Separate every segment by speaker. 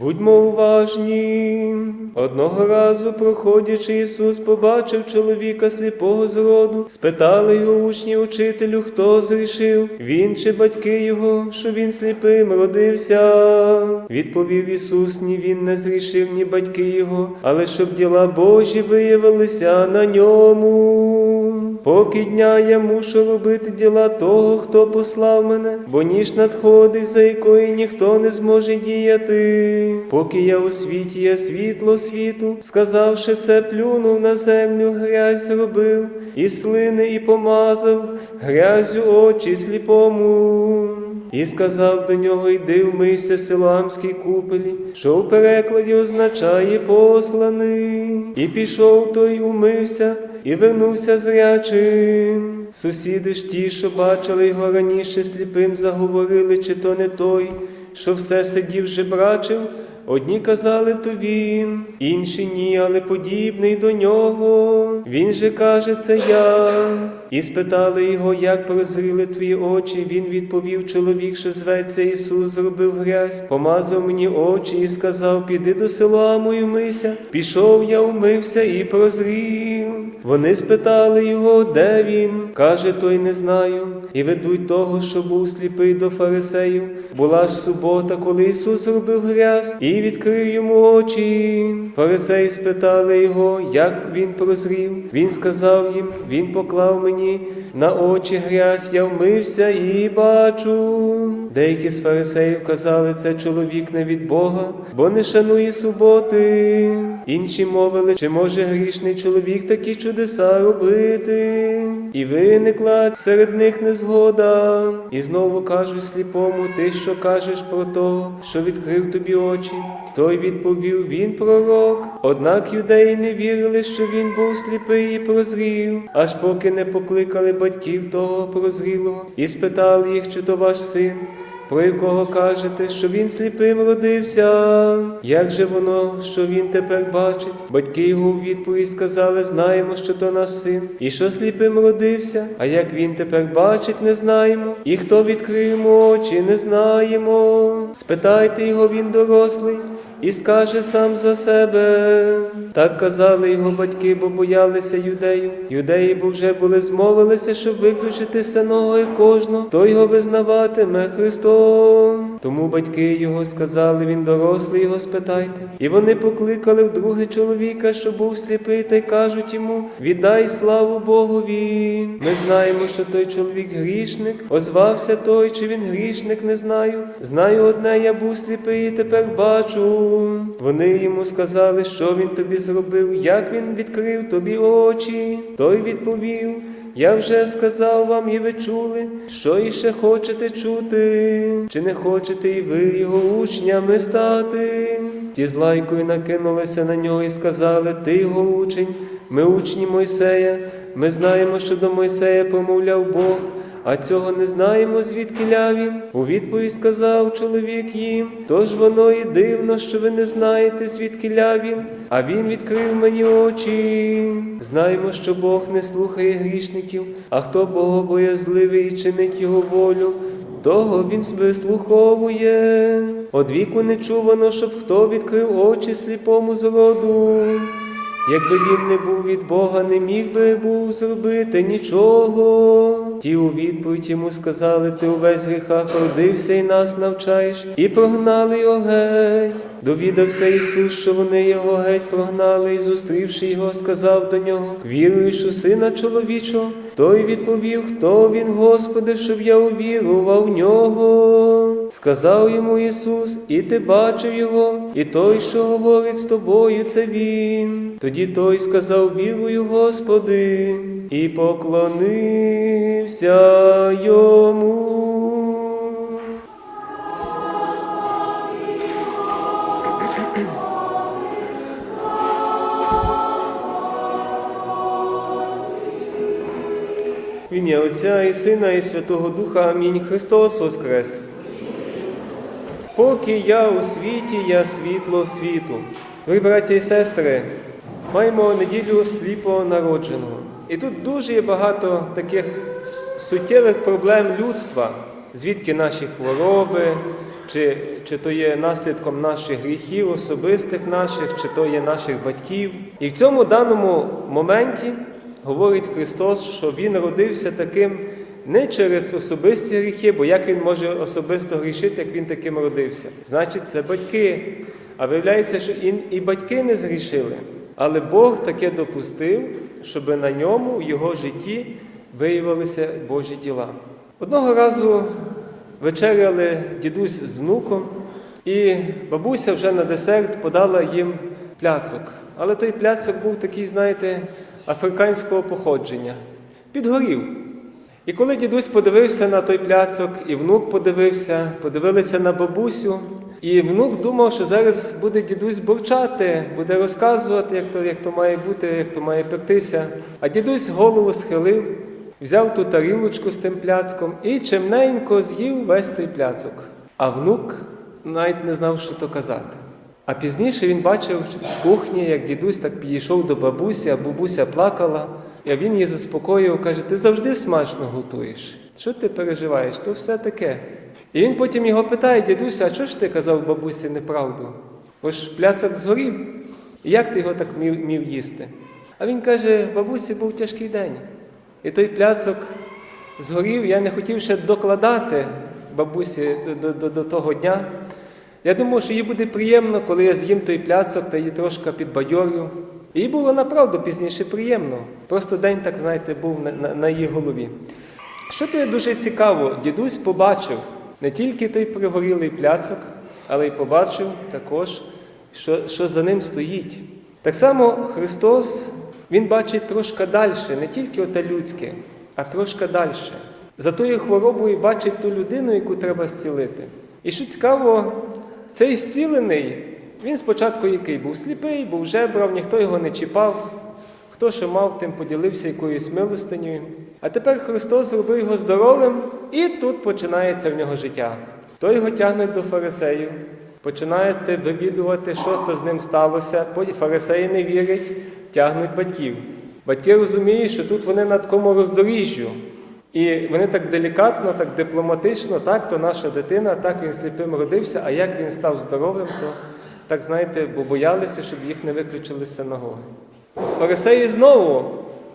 Speaker 1: Будьмо уважні. Одного разу, проходячи Ісус, побачив чоловіка сліпого з роду. Спитали його учні учителю, хто зрішив, він чи батьки його, що він сліпим родився. Відповів Ісус, ні він не зрішив, ні батьки його, але щоб діла Божі виявилися на ньому. Поки дня я мушу робити діла того, хто послав мене, бо ніж надходить, за якої ніхто не зможе діяти. Поки я у світі, я світло світу, сказавши це, плюнув на землю, грязь зробив, і слини, і помазав, грязю очі сліпому. І сказав до нього, йди вмийся в Силамській купелі, що в перекладі означає посланий. І пішов той, умився, і вернувся зрячим. Сусіди ж ті, що бачили його раніше сліпим, заговорили, чи то не той, що все сидів жебрачив. Одні казали, то він, інші ні, але подібний до нього. Він же каже, це я. І спитали його, як прозріли твої очі. Він відповів, чоловік, що зветься Ісус, зробив грязь, помазав мені очі і сказав, піди до села мою мися. Пішов я, умився і прозрів. Вони спитали його, де він. Каже, той не знаю. І ведуть того, що був сліпий до фарисеїв. Була ж субота, коли Ісус зробив грязь і відкрив йому очі. Фарисеї спитали його, як він прозрів. Він сказав їм, він поклав мені на очі грязь, я вмився і бачу. Деякі з фарисеїв казали, це чоловік не від Бога, бо не шанує суботи. Інші мовили, чи може грішний чоловік такі чудеса робити? І виникла серед них незгода. І знову кажуть сліпому, ти що кажеш про того, що відкрив тобі очі? Той відповів, він пророк. Однак юдеї не вірили, що він був сліпий і прозрів, аж поки не покликали батьків того прозрілого і спитали їх, чи то ваш син. Про якого кажете, що він сліпим родився? Як же воно, що він тепер бачить? Батьки його у відповідь сказали, знаємо, що то наш син, і що сліпим родився, а як він тепер бачить, не знаємо, і хто відкриє очі, не знаємо. Спитайте його, він дорослий. І скаже сам за себе. Так казали його батьки, бо боялися юдеїв. Юдеї бо вже були змовилися, щоб виключити синого і кожного, хто його визнаватиме Христом. Тому батьки його сказали, він дорослий, його спитайте. І вони покликали вдруге чоловіка, що був сліпий, та й кажуть йому: віддай славу Богові. Ми знаємо, що той чоловік грішник. Озвався той, чи він грішник, не знаю. Знаю одне, я був сліпий, і тепер бачу. Вони йому сказали, що він тобі зробив, як він відкрив тобі очі. Той відповів. Я вже сказав вам, і ви чули, що іще хочете чути, чи не хочете і ви його учнями стати? Ті з лайкою накинулися на нього і сказали: Ти його учень, ми учні Мойсея. Ми знаємо, що до Мойсея помовляв Бог, а цього не знаємо, звідки він. У відповідь сказав чоловік їм, тож воно і дивно, що ви не знаєте, звідки він, а він відкрив мені очі. Знаємо, що Бог не слухає грішників, а хто богобоязливий і чинить його волю, того він вислуховує. Од віку не чувано, щоб хто відкрив очі сліпому зроду. Якби він не був від Бога, не міг би був зробити нічого. Ті у відповідь йому сказали, ти увесь гріхах родився і нас навчаєш, і прогнали його геть. Довідався Ісус, що вони його геть прогнали, і зустрівши його, сказав до нього: Віруєш у сина чоловічого? Той відповів, хто він, Господи, щоб я увірував в нього. Сказав йому Ісус, і ти бачив його, і той, що говорить з тобою, це він. Тоді той сказав, вірую, Господи, і поклонився йому. В ім'я Отця і Сина, і Святого Духа. Амінь. Христос Воскрес. Поки я у світі, я світло світу. Ви, браті і сестри, маємо неділю сліпого народженого. І тут дуже є багато таких суттєвих проблем людства, звідки наші хвороби, чи, чи то є наслідком наших гріхів, особистих наших, чи то є наших батьків. І в цьому даному моменті говорить Христос, що Він родився таким не через особисті гріхи, бо як він може особисто грішити, як він таким родився? Значить, це батьки. А виявляється, що і, батьки не згрішили. Але Бог таке допустив, щоб на ньому, в його житті, виявилися Божі діла. Одного разу вечеряли дідусь з внуком, і бабуся вже на десерт подала їм пляцок. Але той пляцок був такий, знаєте, африканського походження. Підгорів. І коли дідусь подивився на той пляцок, і внук подивився, подивилися на бабусю, і внук думав, що зараз буде дідусь бурчати, буде розказувати, як то, як то має бути, як то має пектися. А дідусь голову схилив, взяв ту тарілочку з тим пляцком і чимненько з'їв весь той пляцок. А внук навіть не знав, що то казати. А пізніше він бачив з кухні, як дідусь так підійшов до бабусі, а бабуся плакала, і він її заспокоював, каже: ти завжди смачно готуєш. Що ти переживаєш? То все таке. І він потім його питає, дідуся, а чого ж ти казав бабусі неправду? Ж пляцок згорів. І як ти його так мів, мів їсти? А він каже: бабусі був тяжкий день. І той пляцок згорів, я не хотів ще докладати бабусі до, до, до того дня. Я думав, що їй буде приємно, коли я з'їм той пляцок та її трошки підбадьорю. Їй було направду пізніше приємно. Просто день, так знаєте, був на, на, на її голові. Що то є дуже цікаво, дідусь побачив не тільки той пригорілий пляцок, але й побачив також, що, що за ним стоїть. Так само Христос, Він бачить трошки далі, не тільки оте людське, а трошки далі. За тою хворобою бачить ту людину, яку треба зцілити. І що цікаво, цей зцілений, він спочатку який був сліпий, був жебрав, ніхто його не чіпав. Хто що мав, тим поділився якоюсь милостинею. А тепер Христос зробив його здоровим, і тут починається в нього життя. То його тягнуть до фарисеїв, починають вивідувати, що то з ним сталося. Потім фарисеї не вірять, тягнуть батьків. Батьки розуміють, що тут вони на такому роздоріжжю. І вони так делікатно, так дипломатично, так, то наша дитина, так він сліпим родився, а як він став здоровим, то так знаєте, бо боялися, щоб їх не виключили з синагоги. Фарисеї знову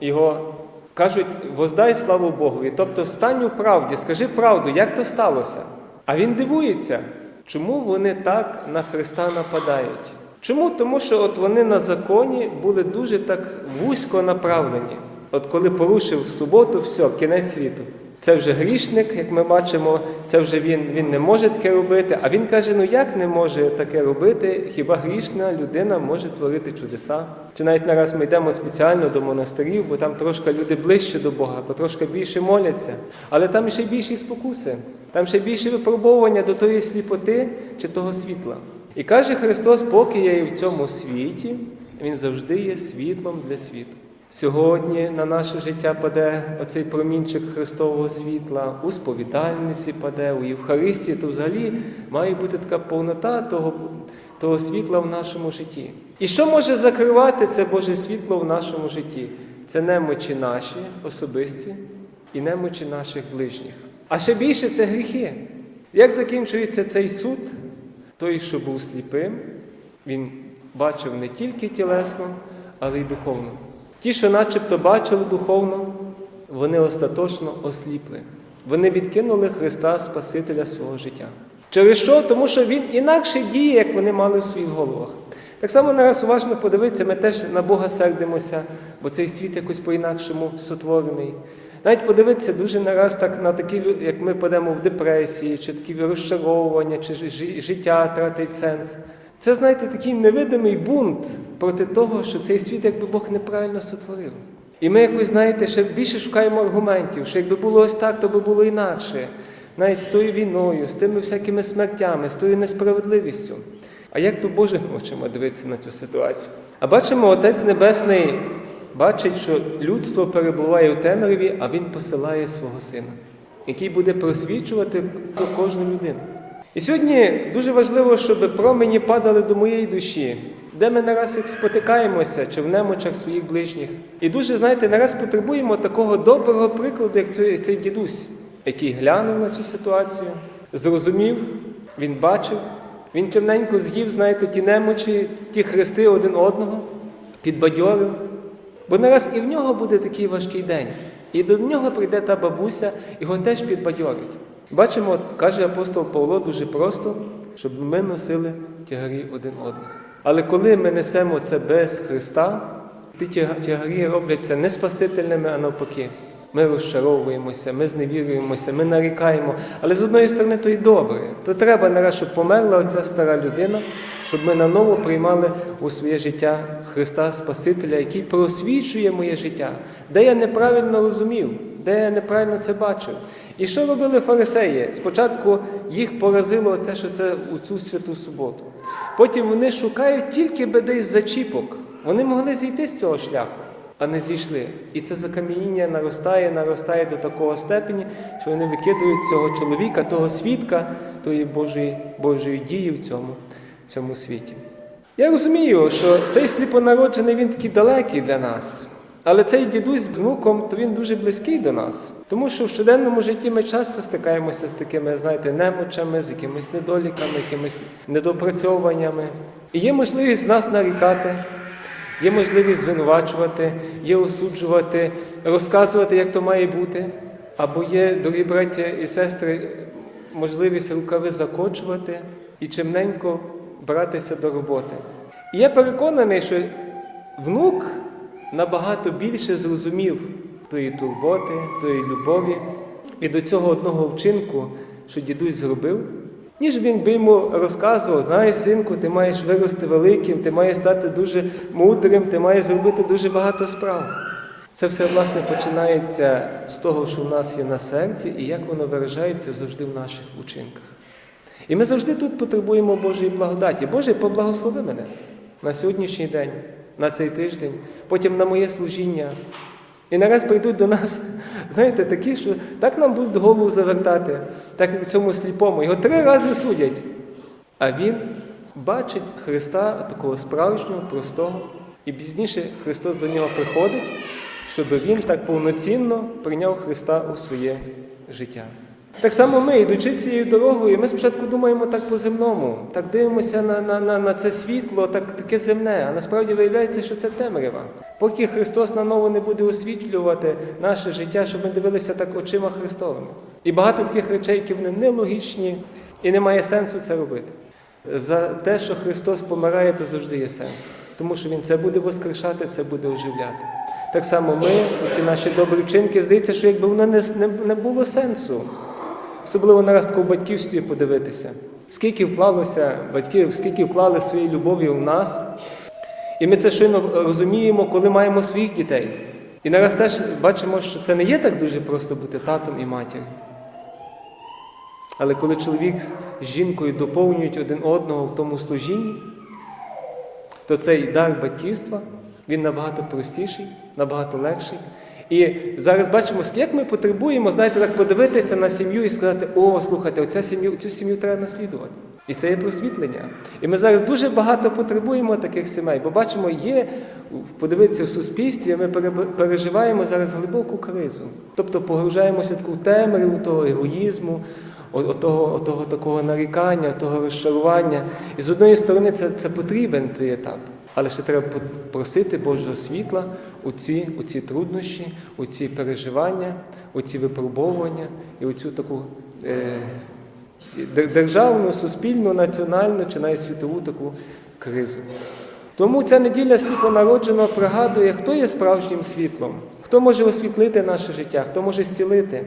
Speaker 1: його кажуть, воздай славу Богові. Тобто стань у правді, скажи правду, як то сталося. А він дивується, чому вони так на Христа нападають. Чому? Тому що от вони на законі були дуже так вузько направлені. От коли порушив суботу, все, кінець світу. Це вже грішник, як ми бачимо, це вже він, він не може таке робити. А він каже: ну як не може таке робити? Хіба грішна людина може творити чудеса? Чи навіть нараз ми йдемо спеціально до монастирів, бо там трошки люди ближче до Бога, бо трошки більше моляться. Але там ще більші спокуси, там ще більше випробовування до тої сліпоти чи того світла. І каже Христос, поки я є в цьому світі, Він завжди є світлом для світу. Сьогодні на наше життя паде оцей промінчик Христового світла, у сповідальниці паде, у Євхаристії, то взагалі має бути така повнота того, того світла в нашому житті. І що може закривати це Боже світло в нашому житті? Це немочі наші особисті і немочі наших ближніх. А ще більше це гріхи. Як закінчується цей суд? Той, що був сліпим, він бачив не тільки тілесно, але й духовно. Ті, що начебто бачили духовно, вони остаточно осліпли. Вони відкинули Христа Спасителя свого життя. Через що? Тому що Він інакше діє, як вони мали в своїх головах. Так само нараз уважно подивитися, ми теж на Бога сердимося, бо цей світ якось по-інакшому сотворений. Навіть подивитися дуже нараз так на такі, як ми падемо в депресії, чи такі розчаровування, чи життя тратить сенс. Це, знаєте, такий невидимий бунт проти того, що цей світ якби Бог неправильно сотворив. І ми якось, знаєте, ще більше шукаємо аргументів, що якби було ось так, то би було інакше. Навіть з тою війною, з тими всякими смертями, з тою несправедливістю. А як то Божими очима дивитися на цю ситуацію? А бачимо, Отець Небесний бачить, що людство перебуває в темряві, а Він посилає свого сина, який буде просвічувати кожну людину. І сьогодні дуже важливо, щоб промені падали до моєї душі, де ми нараз їх спотикаємося чи в немочах своїх ближніх. І дуже, знаєте, нараз потребуємо такого доброго прикладу, як цей, дідусь, який глянув на цю ситуацію, зрозумів Він бачив, він темненько з'їв, знаєте, ті немочі, ті хрести один одного, підбадьорив. Бо нараз і в нього буде такий важкий день. І до нього прийде та бабуся, його теж підбадьорить. Бачимо, каже апостол Павло дуже просто, щоб ми носили тягарі один одних. Але коли ми несемо це без Христа, ті тягарі робляться не спасительними, а навпаки. Ми розчаровуємося, ми зневірюємося, ми нарікаємо. Але з одної сторони то й добре. То треба нараз, щоб померла оця стара людина, щоб ми наново приймали у своє життя Христа Спасителя, який просвічує моє життя, де я неправильно розумів, де я неправильно це бачив. І що робили фарисеї? Спочатку їх поразило це, що це у цю святу суботу. Потім вони шукають тільки би десь зачіпок. Вони могли зійти з цього шляху а не зійшли. І це закам'яніння наростає, наростає до такого степені, що вони викидують цього чоловіка, того свідка, тої Божої, Божої дії в цьому, цьому світі. Я розумію, що цей сліпонароджений він такий далекий для нас. Але цей дідусь з внуком, то він дуже близький до нас. Тому що в щоденному житті ми часто стикаємося з такими, знаєте, немочами, з якимись недоліками, якимись недопрацьовуваннями. І є можливість з нас нарікати, Є можливість звинувачувати, є осуджувати, розказувати, як то має бути. Або є, дорогі браття і сестри, можливість рукави закочувати і чимненько братися до роботи. І я переконаний, що внук набагато більше зрозумів тої турботи, тої любові і до цього одного вчинку, що дідусь зробив, ніж він би йому розказував, знаєш, синку, ти маєш вирости великим, ти маєш стати дуже мудрим, ти маєш зробити дуже багато справ. Це все, власне, починається з того, що в нас є на серці, і як воно виражається завжди в наших учинках. І ми завжди тут потребуємо Божої благодаті. Боже, поблагослови мене на сьогоднішній день, на цей тиждень, потім на моє служіння. І нараз прийдуть до нас, знаєте, такі, що так нам будуть голову завертати, так як цьому сліпому. Його три рази судять. А він бачить Христа, такого справжнього, простого. І пізніше Христос до нього приходить, щоб він так повноцінно прийняв Христа у своє життя. Так само ми, йдучи цією дорогою, ми спочатку думаємо так по-земному, так дивимося на, на, на, на це світло, так таке земне, а насправді виявляється, що це темрява. Поки Христос наново не буде освітлювати наше життя, щоб ми дивилися так очима Христовими. І багато таких речей, які вони нелогічні, і немає сенсу це робити. За те, що Христос помирає, то завжди є сенс. Тому що Він це буде воскрешати, це буде оживляти. Так само ми, ці наші добрі вчинки, здається, що якби воно не, не, не було сенсу. Особливо нараз таку батьківстві подивитися. Скільки вклалося батьків, скільки вклали своєї любові в нас. І ми це щойно розуміємо, коли маємо своїх дітей. І нараз теж бачимо, що це не є так дуже просто бути татом і матір'ю. Але коли чоловік з жінкою доповнюють один одного в тому служінні, то цей дар батьківства він набагато простіший, набагато легший. І зараз бачимо, як ми потребуємо, знаєте, так подивитися на сім'ю і сказати, о, слухайте, оця сім'ю, цю сім'ю треба наслідувати. І це є просвітлення. І ми зараз дуже багато потребуємо таких сімей, бо бачимо, є, подивитися в суспільстві, ми переживаємо зараз глибоку кризу. Тобто погружаємося таку темряву того егоїзму, отого, отого такого нарікання, того розчарування. І з одної сторони це, це потрібен той етап. Але ще треба просити Божого світла у ці, у ці труднощі, у ці переживання, у ці випробовування і у цю таку е, державну, суспільну, національну чи навіть світову таку кризу. Тому ця неділя сліпонародженого пригадує, хто є справжнім світлом, хто може освітлити наше життя, хто може зцілити.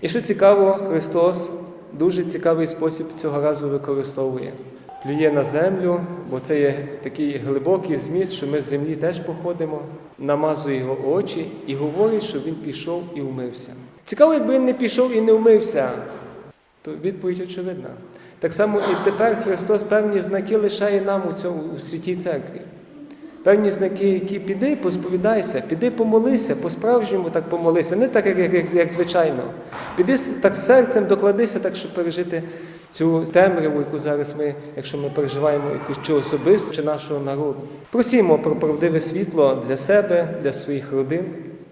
Speaker 1: І що цікаво, Христос дуже цікавий спосіб цього разу використовує. Плює на землю, бо це є такий глибокий зміст, що ми з землі теж походимо, намазує його очі і говорить, що він пішов і вмився. Цікаво, якби він не пішов і не вмився, то відповідь очевидна. Так само і тепер Христос певні знаки лишає нам у цьому у святій церкві. Певні знаки, які піди, посповідайся, піди помолися, по-справжньому так помолися, не так, як, як, як, звичайно. Піди так серцем докладися, так, щоб пережити цю темряву, яку зараз ми, якщо ми переживаємо якусь чи особисту, чи нашого народу. Просімо про правдиве світло для себе, для своїх родин,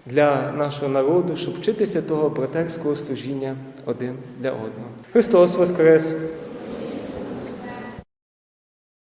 Speaker 1: для нашого народу, щоб вчитися того братерського служіння один для одного. Христос Воскрес!